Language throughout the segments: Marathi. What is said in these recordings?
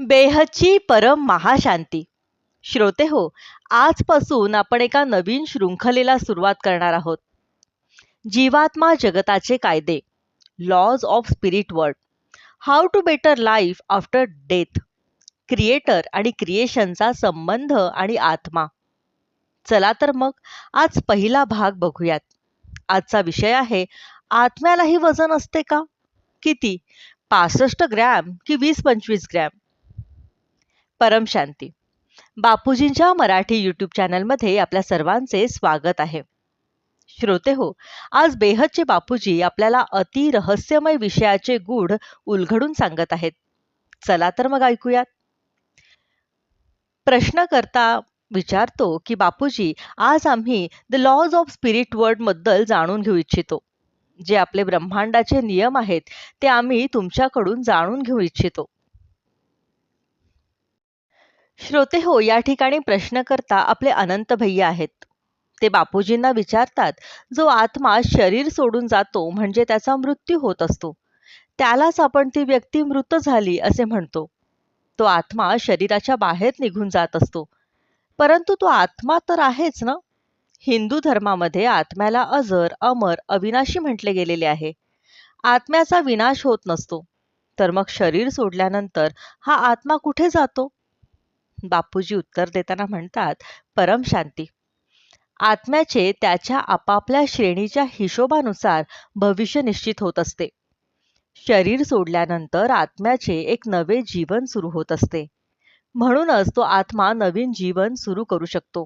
बेहची परम महाशांती. श्रोते हो आजपासून आपण एका नवीन शृंखलेला सुरुवात करणार आहोत. जीवात्मा जगताचे कायदे laws of spirit world how to better life after death creator आणि क्रिएशनचा संबंध आणि आत्मा. चला तर मग आज पहिला भाग बघूयात. आजचा विषय आहे आत्म्यालाही वजन असते का? किती? पासष्ट ग्रॅम की वीस पंचवीस ग्रॅम? परमशांती बापूजींच्या मराठी यूट्यूब चॅनलमध्ये आपल्या सर्वांचे स्वागत आहे. श्रोते हो आज बेहदचे बापूजी आपल्याला अति रहस्यमय विषयाचे गूढ उलघडून सांगत आहेत. चला तर मग ऐकूयात. प्रश्न करता विचारतो की बापूजी आज आम्ही द लॉज ऑफ स्पिरिट वर्डबद्दल जाणून घेऊ इच्छितो. जे आपले ब्रह्मांडाचे नियम आहेत ते आम्ही तुमच्याकडून जाणून घेऊ इच्छितो. श्रोते हो या ठिकाणी प्रश्नकर्ता आपले अनंत भैया आहेत. ते बापूजींना विचारतात जो आत्मा शरीर सोडून जातो म्हणजे त्याचा मृत्यू होत असतो. त्यालाच आपण ती व्यक्ती मृत झाली असे म्हणतो. तो आत्मा शरीराच्या बाहेर निघून जात असतो. परंतु तो आत्मा तर आहेच ना? हिंदू धर्मामध्ये आत्म्याला अजर अमर अविनाशी म्हटले गेलेले आहे. आत्म्याचा विनाश होत नसतो. तर मग शरीर सोडल्यानंतर हा आत्मा कुठे जातो? बापूजी उत्तर देताना म्हणतात परम शांती. आत्म्याचे त्याच्या आपापल्या श्रेणीच्या हिशोबानुसार भविष्य निश्चित होत असते. शरीर सोडल्यानंतर आत्म्याचे एक नवे जीवन सुरू होत असते. म्हणूनच तो आत्मा नवीन जीवन सुरू करू शकतो.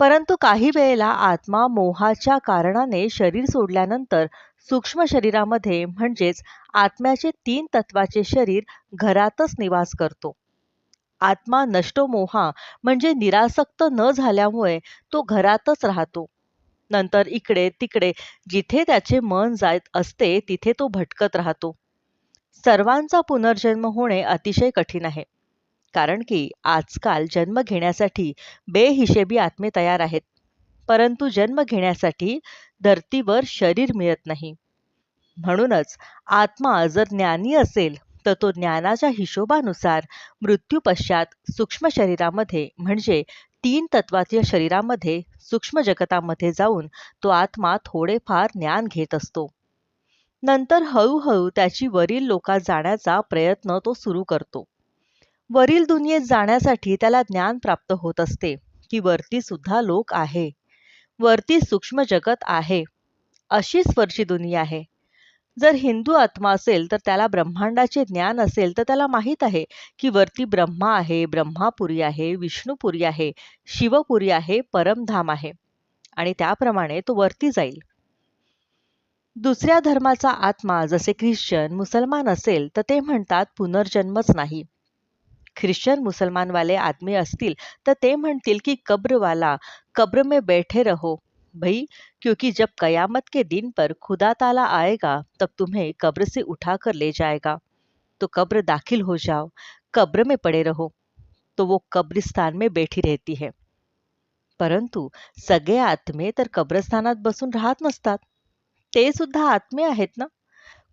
परंतु काही वेळेला आत्मा मोहाच्या कारणाने शरीर सोडल्यानंतर सूक्ष्म शरीरामध्ये म्हणजेच आत्म्याचे तीन तत्वाचे शरीर घरातच निवास करतो. आत्मा नष्टमोहा म्हणजे निरासक्त न झाल्यामुळे तो घरातच राहतो. नंतर इकडे तिकडे जिथे त्याचे मन जात असते तिथे तो भटकत राहतो. सर्वांचा पुनर्जन्म होणे अतिशय कठीण आहे. कारण की आजकाल जन्म घेण्यासाठी बेहिशेबी आत्मे तयार आहेत. परंतु जन्म घेण्यासाठी धर्तीवर शरीर मिळत नाही. म्हणूनच आत्मा जर ज्ञानी असेल तर तो ज्ञानाच्या हिशोबानुसार मृत्यूपश्चात सूक्ष्म शरीरामध्ये म्हणजे तीन तत्वाच्या शरीरामध्ये सूक्ष्म जगतामध्ये जाऊन तो आत्मा थोडेफार ज्ञान घेत असतो. नंतर हळूहळू त्याची वरील लोकात जाण्याचा प्रयत्न तो सुरू करतो. वरील दुनियेत जाण्यासाठी त्याला ज्ञान प्राप्त होत असते की वरती सुद्धा लोक आहे. वरती सूक्ष्म जगत आहे. अशीच वरची दुनिया आहे. जर हिंदू आत्मा असेल तर त्याला ब्रह्मांडाचे ज्ञान असेल तर त्याला माहीत आहे की वरती ब्रह्मा आहे ब्रह्मापुरी आहे विष्णुपुरी आहे शिवपुरी आहे परमधाम आहे. आणि त्याप्रमाणे तो वरती जाईल. दुसऱ्या धर्माचा आत्मा जसे ख्रिश्चन मुसलमान असेल तर ते म्हणतात पुनर्जन्मच नाही. ख्रिश्चन मुसलमानवाले आदमी असतील तर ते म्हणतील की कब्रवाला कब्र में बैठे रहो. भाई, क्योंकि जब कयामत के दिन पर खुदा ताला आएगा, तब तुम्हें कब्र से उठा कर ले जाएगा। तो कब्र दाखिल हो जाओ, कब्र में पड़े रहो। तो वो कब्रिस्तान में बैठी रहती है। परंतु सगळे आत्मे तर कब्रस्थानात बसून राहत नसतात। ते सुद्धा आत्मे आहेत ना?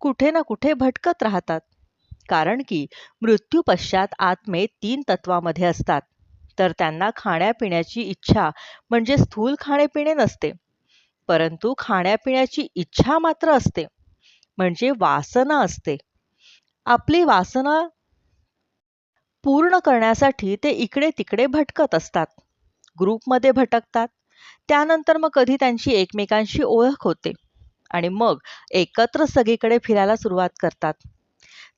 कुठे ना कुठे भटकत राहतात. कारण की मृत्यू पश्चात आत्मे तीन तत्वामध्ये असतात. तर त्यांना खाण्यापिण्याची इच्छा म्हणजे स्थूल खाणेपिणे नसते. परंतु खाण्यापिण्याची इच्छा मात्र असते. म्हणजे वासना असते. आपली वासना पूर्ण करण्यासाठी ते इकडे तिकडे भटकत असतात. ग्रुपमध्ये भटकतात. त्यानंतर मग कधी त्यांची एकमेकांशी ओळख होते. आणि मग एकत्र सगळीकडे फिरायला सुरुवात करतात.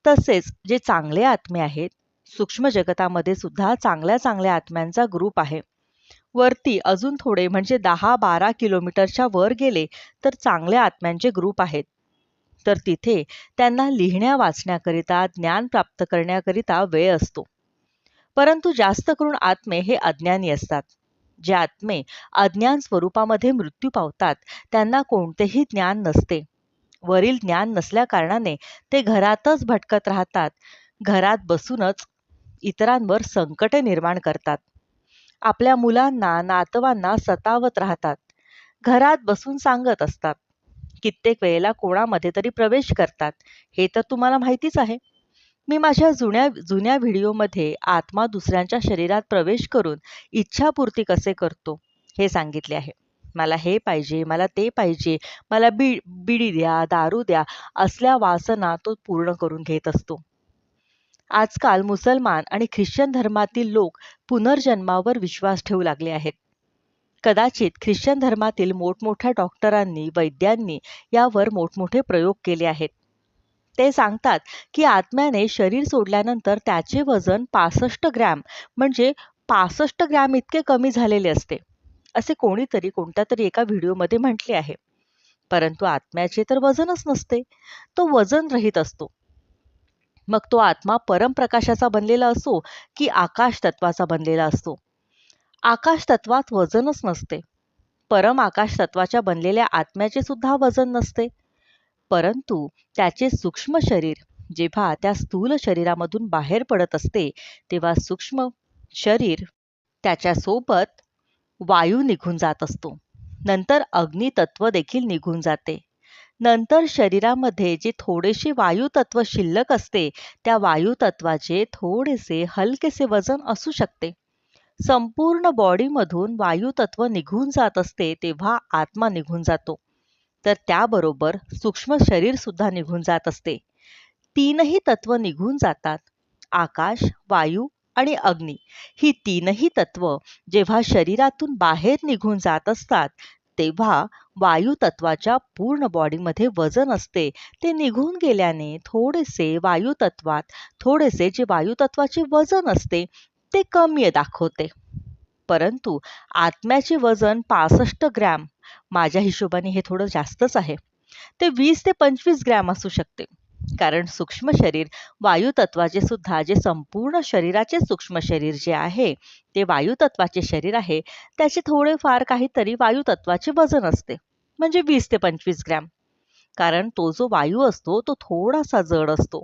तसेच जे चांगले आत्मे आहेत सूक्ष्म जगतामध्ये सुद्धा चांगल्या चांगल्या आत्म्यांचा ग्रुप आहे. वरती अजून थोडे म्हणजे दहा बारा किलोमीटरच्या वर गेले तर चांगल्या आत्म्यांचे ग्रुप आहेत. तर तिथे त्यांना लिहिण्या वाचण्याकरिता ज्ञान प्राप्त करण्याकरिता वेळ असतो. परंतु जास्त करून आत्मे हे अज्ञानी असतात. जे आत्मे अज्ञान स्वरूपामध्ये मृत्यू पावतात त्यांना कोणतेही ज्ञान नसते. वरील ज्ञान नसल्या कारणाने ते घरातच भटकत राहतात. घरात बसूनच इतरांवर संकटे निर्माण करतात. आपल्या मुलांना नातवांना सतावत राहतात. घरात बसून सांगत असतात. कित्येक वेळेला कोणामध्ये तरी प्रवेश करतात. हे तर तुम्हाला माहितीच आहे. मी माझ्या जुन्या जुन्या व्हिडिओमध्ये आत्मा दुसऱ्यांच्या शरीरात प्रवेश करून इच्छापूर्ती कसे करतो हे सांगितले आहे. मला हे पाहिजे मला ते पाहिजे मला बी बिडी द्या दारू द्या असल्या वासना तो पूर्ण करून घेत असतो. आजकाल मुसलमान आणि ख्रिश्चन धर्मातील लोक पुनर्जन्मावर विश्वास ठेवू लागले आहेत. कदाचित ख्रिश्चन धर्मातील मोठमोठ्या डॉक्टरांनी वैद्यांनी यावर मोठमोठे प्रयोग केले आहेत. ते सांगतात की आत्म्याने शरीर सोडल्यानंतर त्याचे वजन पासष्ट ग्रॅम म्हणजे पासष्ट ग्रॅम इतके कमी झालेले असते असे कोणीतरी कोणत्या तरी एका व्हिडिओमध्ये म्हटले आहे. परंतु आत्म्याचे तर वजनच नसते तो वजन रहित असतो. मग तो आत्मा परमप्रकाशाचा बनलेला असो की आकाश तत्वाचा बनलेला असतो आकाश तत्वात वजनच नसते. परम आकाश तत्वाच्या बनलेल्या आत्म्याचे सुद्धा वजन नसते. परंतु त्याचे सूक्ष्म शरीर जेव्हा त्या स्थूल शरीरामधून बाहेर पडत असते तेव्हा सूक्ष्म शरीर त्याच्यासोबत वायू निघून जात असतो. नंतर अग्नितत्व देखील निघून जाते. नंतर शरीरामध्ये जे थोडेसे वायुतत्व शिल्लक असते त्या वायुतत्वाचे थोडेसे हलकेसे वजन असू शकते. संपूर्ण बॉडीमधून वायुतत्व निघून जात असते तेव्हा आत्मा निघून जातो. तर त्याबरोबर सूक्ष्म शरीर सुद्धा निघून जात असते. तीनही तत्व निघून जातात आकाश वायू आणि अग्नी. ही तीनही तत्व जेव्हा शरीरातून बाहेर निघून जात असतात तेव्हा वायू तत्वाच्या पूर्ण बॉडीमध्ये वजन असते. ते निघून गेल्याने थोडेसे वायू तत्वात थोडेसे जे वायू तत्वाचे वजन असते ते कमी दाखवते. परंतु आत्म्याचे वजन पासष्ट ग्रॅम माझ्या हिशोबाने हे थोडं जास्तच आहे. ते वीस ते पंचवीस ग्रॅम असू शकते. कारण सूक्ष्म शरीर वायुतत्वाचे सुद्धा जे संपूर्ण शरीराचे सूक्ष्म शरीर जे आहे ते वायुतत्वाचे शरीर आहे त्याचे थोडेफार काहीतरी वायुतत्वाचे वजन असते. म्हणजे वीस ते पंचवीस ग्रॅम. कारण तो जो वायू असतो तो थोडासा जड असतो.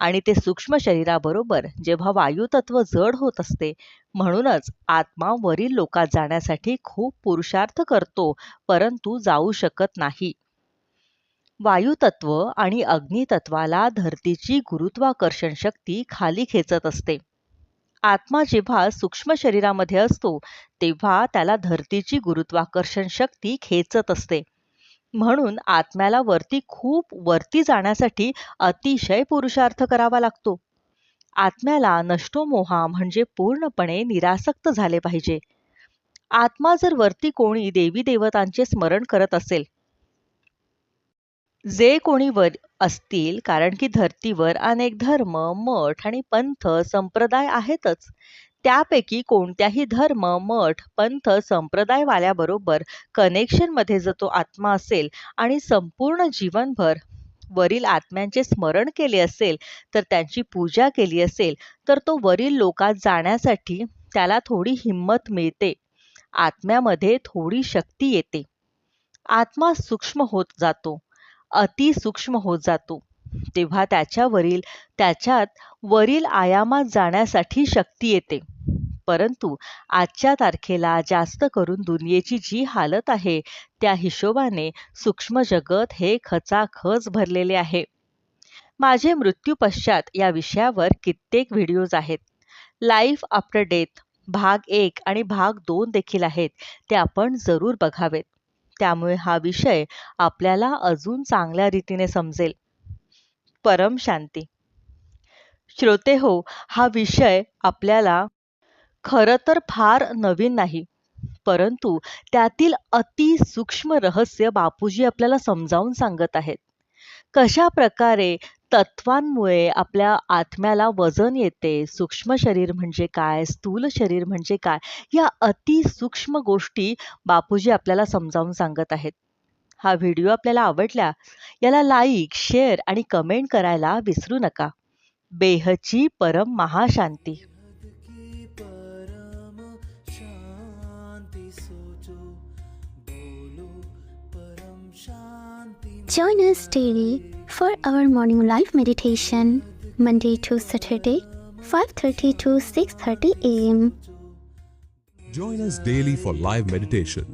आणि ते सूक्ष्म शरीराबरोबर जेव्हा वायुतत्व जड होत असते म्हणूनच आत्मा वरील लोकात जाण्यासाठी खूप पुरुषार्थ करतो परंतु जाऊ शकत नाही. वायुतत्व आणि अग्नितत्वाला धरतीची गुरुत्वाकर्षण शक्ती खाली खेचत असते. आत्मा जेव्हा सूक्ष्म शरीरामध्ये असतो तेव्हा त्याला धरतीची गुरुत्वाकर्षण शक्ती खेचत असते. म्हणून आत्म्याला वरती खूप वरती जाण्यासाठी अतिशय पुरुषार्थ करावा लागतो. आत्म्याला नष्टोमोहा म्हणजे पूर्णपणे निरासक्त झाले पाहिजे. आत्मा जर वरती कोणी देवी देवतांचे स्मरण करत असेल जे कोणी वर असतील कारण की धर्तीवर अनेक धर्म मठ आणि पंथ संप्रदाय आहेतच त्यापैकी कोणत्याही धर्म मठ पंथ संप्रदायवाल्याबरोबर कनेक्शनमध्ये जर तो आत्मा असेल आणि संपूर्ण जीवनभर वरील आत्म्यांचे स्मरण केले असेल तर त्यांची पूजा केली असेल तर तो वरील लोकात जाण्यासाठी त्याला थोडी हिंमत मिळते. आत्म्यामध्ये थोडी शक्ती येते. आत्मा सूक्ष्म होत जातो. अति सूक्ष्म होत जातो. तेव्हा त्याच्यावरील त्याच्यात वरील आयामात जाण्यासाठी शक्ती येते. परंतु आजच्या तारखेला जास्त करून दुनियेची जी हालत आहे त्या हिशोबाने सूक्ष्म जगत हे खचाखच भरलेले आहे. माझे मृत्यू पश्चात या विषयावर कित्येक व्हिडिओज आहेत. लाईफ आफ्टर डेथ भाग एक आणि भाग दोन देखील आहेत ते आपण जरूर बघावेत. त्यामुळे हा विषय आपल्याला अजून चांगल्या रीतीने समजेल. परम शांती. श्रोते हो हा विषय आपल्याला खरं तर फार नवीन नाही परंतु त्यातील अति सूक्ष्म रहस्य बापूजी आपल्याला समजावून सांगत आहेत. कशा प्रकारे तत्वांमुळे आपल्या आत्म्याला वजन येते सूक्ष्म शरीर म्हणजे काय स्थूल शरीर म्हणजे काय या अति सूक्ष्म गोष्टी बापूजी आपल्याला समजावून सांगत आहेत. हा व्हिडिओ आपल्याला आवडला याला लाईक शेअर आणि कमेंट करायला विसरू नका बेहची परम महाशांती Join us daily for our morning live meditation, Monday to Saturday, 5:30 to 6:30 a.m. Join us daily for live meditation,